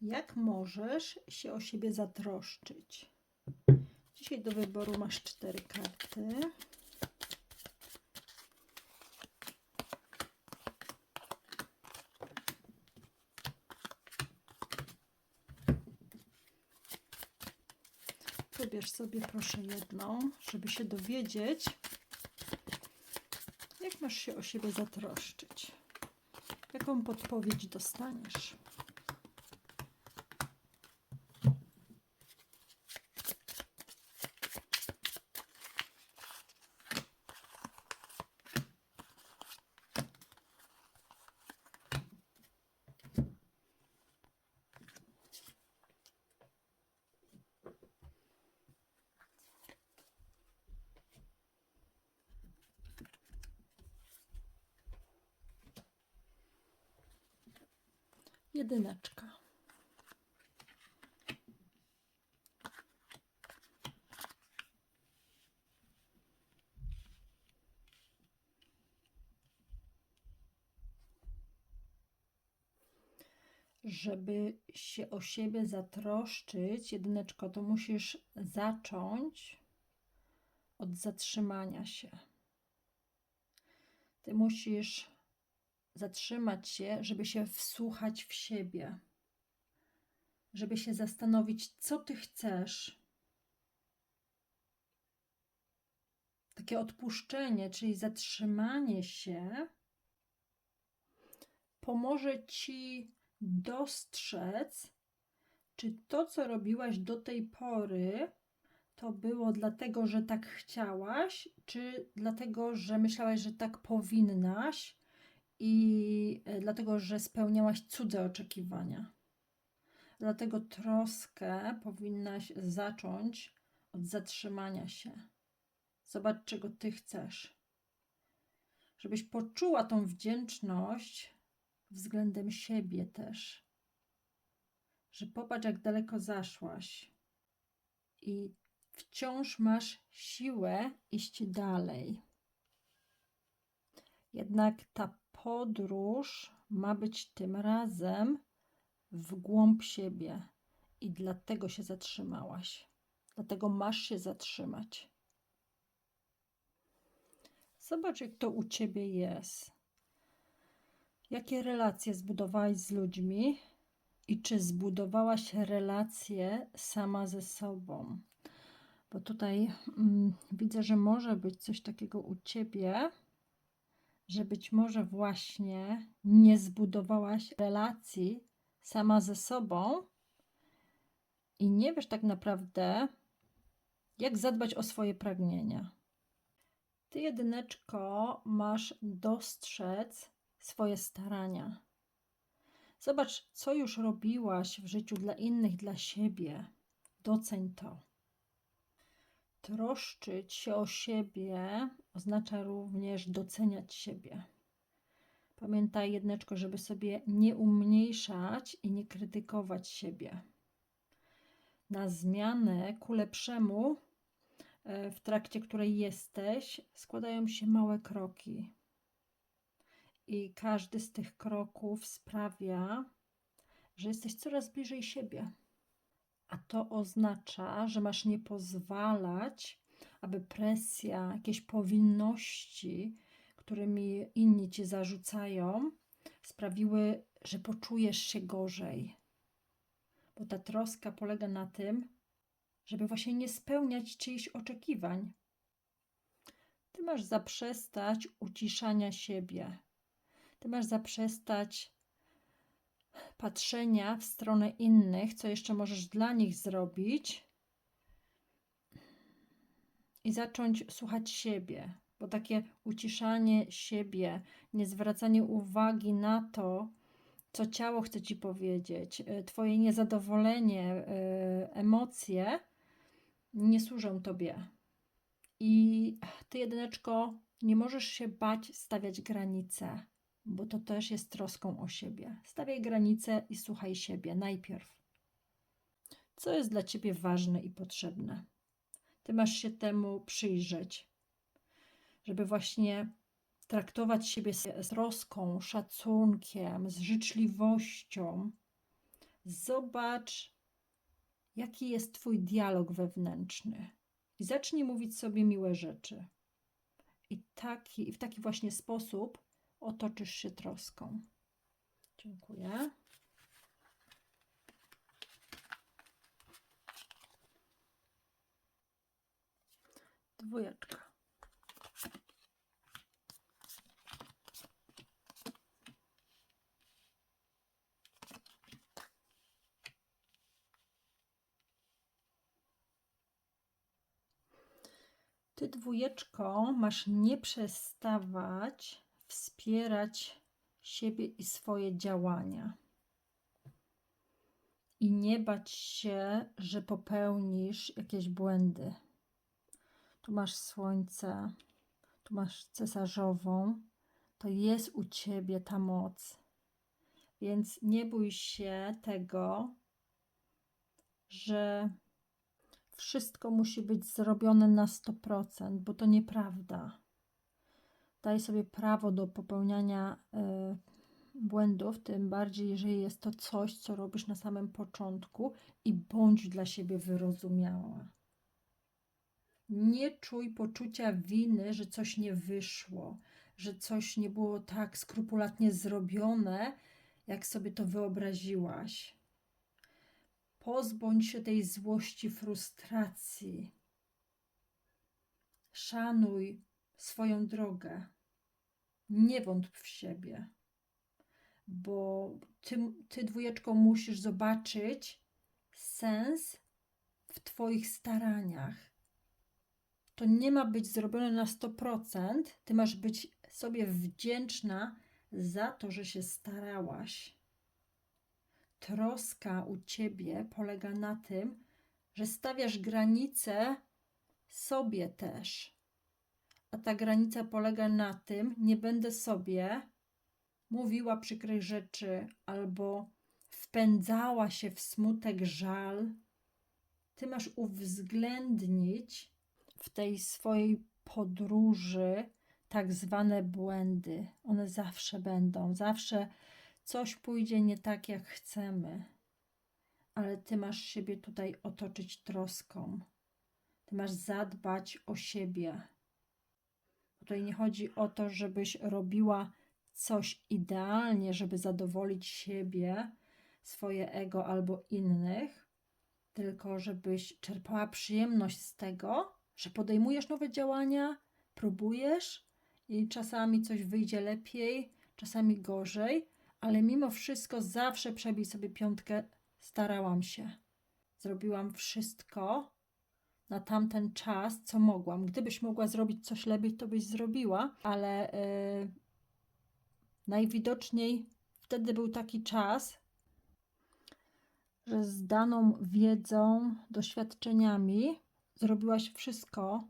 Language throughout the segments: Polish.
Jak możesz się o siebie zatroszczyć? Dzisiaj do wyboru masz cztery karty. Wybierz sobie proszę jedną, żeby się dowiedzieć, jak masz się o siebie zatroszczyć. Jaką podpowiedź dostaniesz? Jedyneczka. Żeby się o siebie zatroszczyć, jedyneczko, to musisz zacząć od zatrzymania się. Ty musisz zatrzymać się, żeby się wsłuchać w siebie, żeby się zastanowić, co ty chcesz. Takie odpuszczenie, czyli zatrzymanie się, pomoże ci dostrzec, czy to, co robiłaś do tej pory, to było dlatego, że tak chciałaś, czy dlatego, że myślałaś, że tak powinnaś, i e, dlatego, że spełniałaś cudze oczekiwania. Dlatego troskę powinnaś zacząć od zatrzymania się. Zobacz, czego ty chcesz. Żebyś poczuła tą wdzięczność względem siebie też. Że popatrz, jak daleko zaszłaś i wciąż masz siłę iść dalej. Jednak ta podróż ma być tym razem w głąb siebie i dlatego się zatrzymałaś. Dlatego masz się zatrzymać. Zobacz, jak to u ciebie jest. Jakie relacje zbudowałaś z ludźmi i czy zbudowałaś relacje sama ze sobą? Bo tutaj mm, widzę, że może być coś takiego u ciebie że być może właśnie nie zbudowałaś relacji sama ze sobą i nie wiesz tak naprawdę, jak zadbać o swoje pragnienia. Ty, jedyneczko, masz dostrzec swoje starania. Zobacz, co już robiłaś w życiu dla innych, dla siebie. Doceń to. Troszczyć się o siebie oznacza również doceniać siebie. Pamiętaj jedneczko, żeby sobie nie umniejszać i nie krytykować siebie. Na zmianę ku lepszemu, e, w trakcie której jesteś, składają się małe kroki. I każdy z tych kroków sprawia, że jesteś coraz bliżej siebie. A to oznacza, że masz nie pozwalać, aby presja, jakieś powinności, którymi inni ci zarzucają, sprawiły, że poczujesz się gorzej. Bo ta troska polega na tym, żeby właśnie nie spełniać czyichś oczekiwań. Ty masz zaprzestać uciszania siebie. Ty masz zaprzestać patrzenia w stronę innych, co jeszcze możesz dla nich zrobić i zacząć słuchać siebie, bo takie uciszanie siebie, nie zwracanie uwagi na to, co ciało chce ci powiedzieć, e, twoje niezadowolenie, e, emocje nie służą tobie. I ty, jedyneczko, nie możesz się bać stawiać granice bo to też jest troską o siebie. Stawiaj granice i słuchaj siebie najpierw. Co jest dla ciebie ważne i potrzebne? Ty masz się temu przyjrzeć, żeby właśnie traktować siebie z troską, szacunkiem, z życzliwością, Zobacz, jaki jest Twój dialog wewnętrzny. I zacznij mówić sobie miłe rzeczy. I, taki, I w taki właśnie sposób otoczysz się troską. Dziękuję. Dwójeczka. Ty dwójeczko masz nie przestawać wspierać siebie i swoje działania. I nie bać się, że popełnisz jakieś błędy. Tu masz słońce, tu masz cesarzową. To jest u ciebie ta moc. Więc nie bój się tego, że wszystko musi być zrobione na 100%, bo to nieprawda. Daj sobie prawo do popełniania y, błędów, tym bardziej, jeżeli jest to coś, co robisz na samym początku i bądź dla siebie wyrozumiała. Nie czuj poczucia winy, że coś nie wyszło, że coś nie było tak skrupulatnie zrobione, jak sobie to wyobraziłaś. Pozbądź się tej złości, frustracji. Szanuj swoją drogę. Nie wątp w siebie, bo ty, ty dwójeczko musisz zobaczyć sens w Twoich staraniach. To nie ma być zrobione na 100%. Ty masz być sobie wdzięczna za to, że się starałaś troska u ciebie polega na tym, że stawiasz granice sobie też. A ta granica polega na tym, nie będę sobie mówiła przykrych rzeczy albo wpędzała się w smutek, żal. Ty masz uwzględnić w tej swojej podróży tak zwane błędy. One zawsze będą, zawsze coś pójdzie nie tak, jak chcemy, ale ty masz siebie tutaj otoczyć troską. Ty masz zadbać o siebie. Tutaj nie chodzi o to, żebyś robiła coś idealnie, żeby zadowolić siebie, swoje ego albo innych, tylko żebyś czerpała przyjemność z tego, że podejmujesz nowe działania, próbujesz i czasami coś wyjdzie lepiej, czasami gorzej, ale mimo wszystko zawsze przebij sobie piątkę. Starałam się. Zrobiłam wszystko na tamten czas, co mogłam. Gdybyś mogła zrobić coś lepiej, to byś zrobiła, ale yy, najwidoczniej wtedy był taki czas, że z daną wiedzą, doświadczeniami zrobiłaś wszystko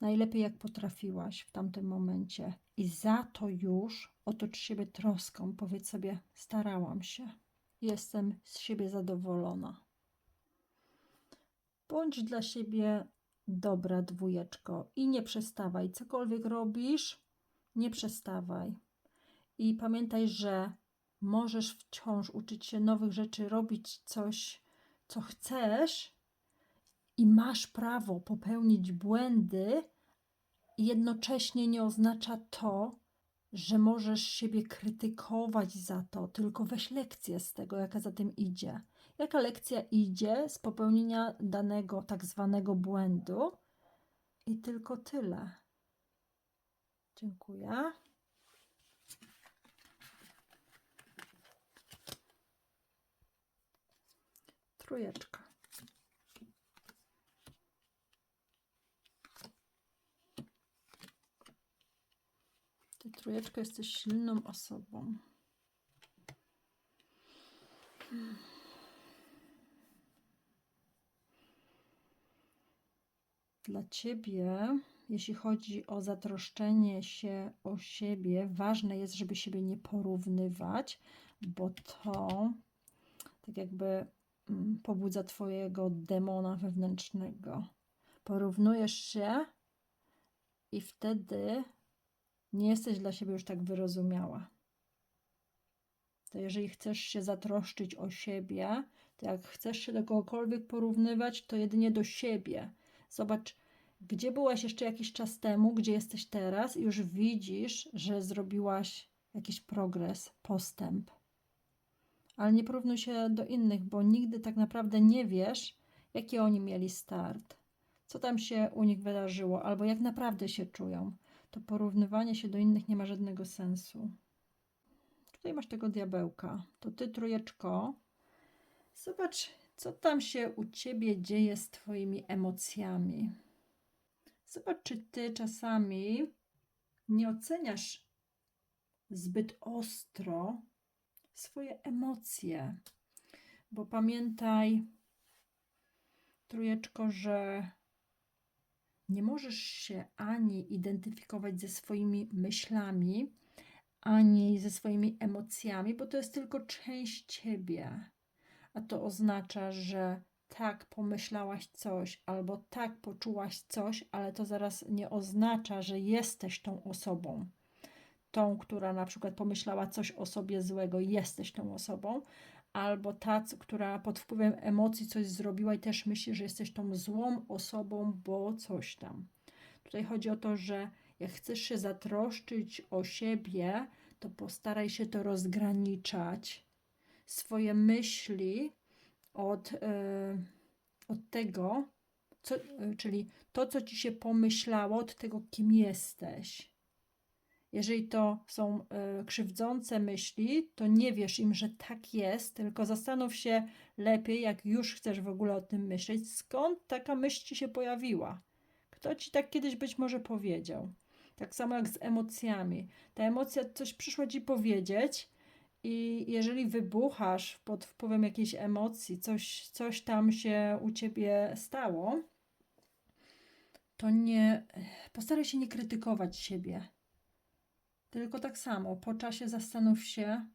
najlepiej, jak potrafiłaś w tamtym momencie. I za to już otocz siebie troską. Powiedz sobie: starałam się, jestem z siebie zadowolona. Bądź dla siebie dobra dwójeczko i nie przestawaj. Cokolwiek robisz, nie przestawaj. I pamiętaj, że możesz wciąż uczyć się nowych rzeczy, robić coś, co chcesz, i masz prawo popełnić błędy, jednocześnie nie oznacza to, że możesz siebie krytykować za to, tylko weź lekcję z tego, jaka za tym idzie. Jaka lekcja idzie z popełnienia danego tak zwanego błędu i tylko tyle. Dziękuję. Trójeczka. Ty trójeczka jesteś silną osobą. Dla ciebie, jeśli chodzi o zatroszczenie się o siebie, ważne jest, żeby siebie nie porównywać, bo to tak jakby mm, pobudza twojego demona wewnętrznego. Porównujesz się i wtedy nie jesteś dla siebie już tak wyrozumiała. To jeżeli chcesz się zatroszczyć o siebie, to jak chcesz się do kogokolwiek porównywać, to jedynie do siebie. Zobacz, gdzie byłaś jeszcze jakiś czas temu, gdzie jesteś teraz, i już widzisz, że zrobiłaś jakiś progres, postęp. Ale nie porównuj się do innych, bo nigdy tak naprawdę nie wiesz, jaki oni mieli start, co tam się u nich wydarzyło, albo jak naprawdę się czują. To porównywanie się do innych nie ma żadnego sensu. Tutaj masz tego diabełka. To ty, trójeczko. Zobacz, co tam się u ciebie dzieje z twoimi emocjami. Zobacz, czy ty czasami nie oceniasz zbyt ostro swoje emocje. Bo pamiętaj, trójeczko, że nie możesz się ani identyfikować ze swoimi myślami, ani ze swoimi emocjami, bo to jest tylko część ciebie. A to oznacza, że tak pomyślałaś coś, albo tak poczułaś coś, ale to zaraz nie oznacza, że jesteś tą osobą. Tą, która na przykład pomyślała coś o sobie złego, jesteś tą osobą, albo ta, która pod wpływem emocji coś zrobiła i też myśli, że jesteś tą złą osobą, bo coś tam. Tutaj chodzi o to, że jak chcesz się zatroszczyć o siebie, to postaraj się to rozgraniczać. Swoje myśli od, e, od tego, co, e, czyli to, co ci się pomyślało, od tego, kim jesteś. Jeżeli to są e, krzywdzące myśli, to nie wiesz im, że tak jest, tylko zastanów się lepiej, jak już chcesz w ogóle o tym myśleć, skąd taka myśl ci się pojawiła. Kto ci tak kiedyś być może powiedział? Tak samo jak z emocjami. Ta emocja coś przyszła ci powiedzieć, i jeżeli wybuchasz pod wpływem jakiejś emocji, coś, coś tam się u ciebie stało, to nie postaraj się nie krytykować siebie. Tylko tak samo, po czasie zastanów się,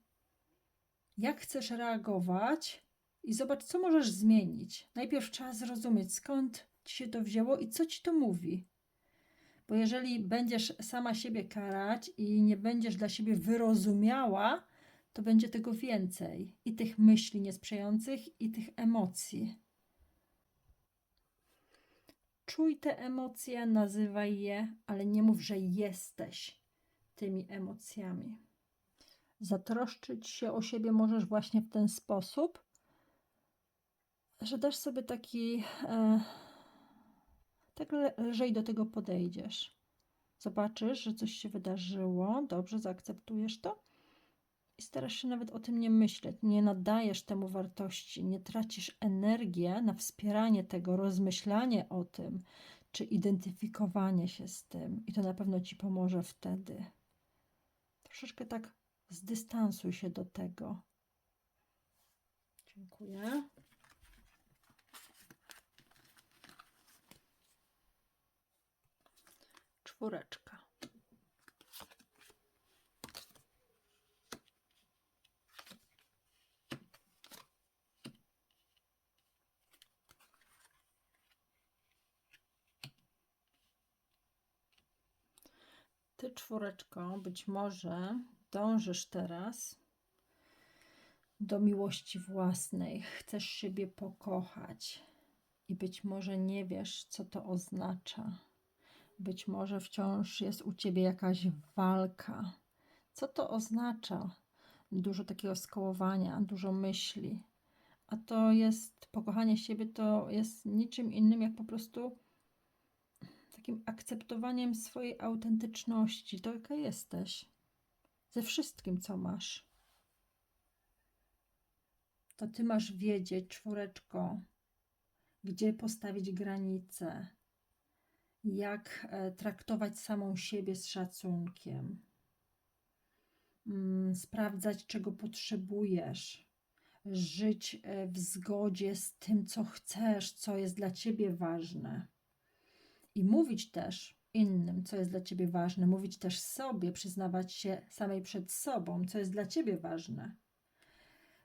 jak chcesz reagować i zobacz, co możesz zmienić. Najpierw trzeba zrozumieć, skąd ci się to wzięło i co ci to mówi. Bo jeżeli będziesz sama siebie karać i nie będziesz dla siebie wyrozumiała, to będzie tego więcej i tych myśli niesprzyjających, i tych emocji. Czuj te emocje, nazywaj je, ale nie mów, że jesteś tymi emocjami. Zatroszczyć się o siebie możesz właśnie w ten sposób, że dasz sobie taki. E, tak lżej do tego podejdziesz. Zobaczysz, że coś się wydarzyło, dobrze, zaakceptujesz to i starasz się nawet o tym nie myśleć, nie nadajesz temu wartości, nie tracisz energii na wspieranie tego, rozmyślanie o tym, czy identyfikowanie się z tym, i to na pewno ci pomoże wtedy. Troszeczkę tak zdystansuj się do tego. Dziękuję. Czwóreczka. Ty, czwóreczko, być może dążysz teraz do miłości własnej, chcesz siebie pokochać i być może nie wiesz, co to oznacza. Być może wciąż jest u ciebie jakaś walka. Co to oznacza? Dużo takiego skołowania, dużo myśli. A to jest pokochanie siebie, to jest niczym innym jak po prostu takim akceptowaniem swojej autentyczności, to jaka jesteś, ze wszystkim, co masz. To ty masz wiedzieć, czwóreczko, gdzie postawić granice, jak e, traktować samą siebie z szacunkiem, mm, sprawdzać, czego potrzebujesz, żyć e, w zgodzie z tym, co chcesz, co jest dla ciebie ważne i mówić też innym, co jest dla ciebie ważne, mówić też sobie, przyznawać się samej przed sobą, co jest dla ciebie ważne.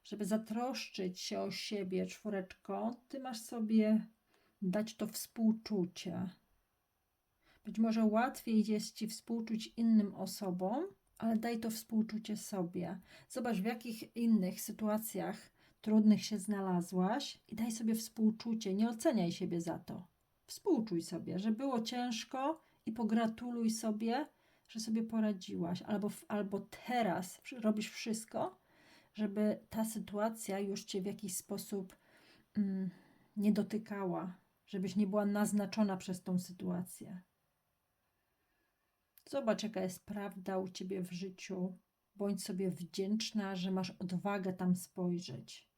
Żeby zatroszczyć się o siebie, czwóreczko, ty masz sobie dać to współczucie. Być może łatwiej jest ci współczuć innym osobom, ale daj to współczucie sobie. Zobacz, w jakich innych sytuacjach trudnych się znalazłaś i daj sobie współczucie. Nie oceniaj siebie za to. Współczuj sobie, że było ciężko i pogratuluj sobie, że sobie poradziłaś. Albo, albo teraz robisz wszystko, żeby ta sytuacja już cię w jakiś sposób mm, nie dotykała, żebyś nie była naznaczona przez tą sytuację. Zobacz, jaka jest prawda u ciebie w życiu. Bądź sobie wdzięczna, że masz odwagę tam spojrzeć.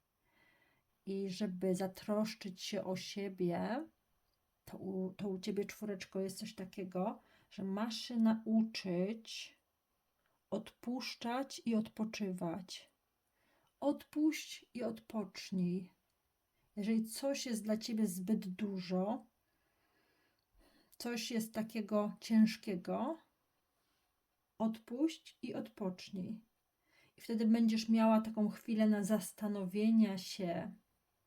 I żeby zatroszczyć się o siebie, to u, to u ciebie, czwóreczko, jest coś takiego, że masz się nauczyć odpuszczać i odpoczywać. Odpuść i odpocznij. Jeżeli coś jest dla ciebie zbyt dużo, coś jest takiego ciężkiego, odpuść i odpocznij. I wtedy będziesz miała taką chwilę na zastanowienia się,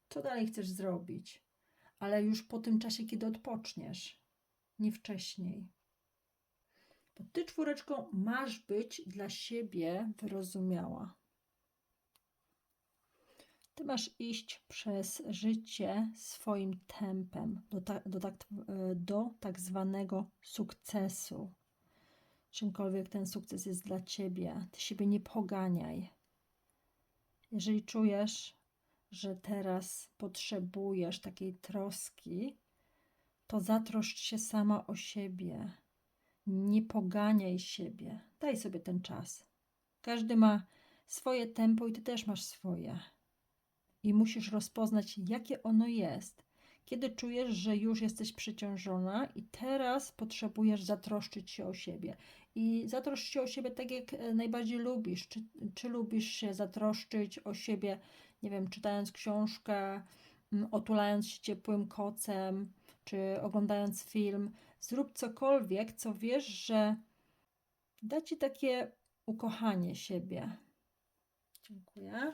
co dalej chcesz zrobić, ale już po tym czasie, kiedy odpoczniesz, nie wcześniej. Bo ty, czwóreczką, masz być dla siebie wyrozumiała. Ty masz iść przez życie swoim tempem do, ta, do, tak, do tak zwanego sukcesu. Czymkolwiek ten sukces jest dla ciebie, ty siebie nie poganiaj. Jeżeli czujesz, że teraz potrzebujesz takiej troski, to zatroszcz się sama o siebie. Nie poganiaj siebie. Daj sobie ten czas. Każdy ma swoje tempo i ty też masz swoje. I musisz rozpoznać, jakie ono jest. Kiedy czujesz, że już jesteś przeciążona i teraz potrzebujesz zatroszczyć się o siebie. I zatroszcz się o siebie tak, jak e, najbardziej lubisz. Czy, czy lubisz się zatroszczyć o siebie, nie wiem, czytając książkę, otulając się ciepłym kocem, czy oglądając film. Zrób cokolwiek, co wiesz, że da ci takie ukochanie siebie. Dziękuję.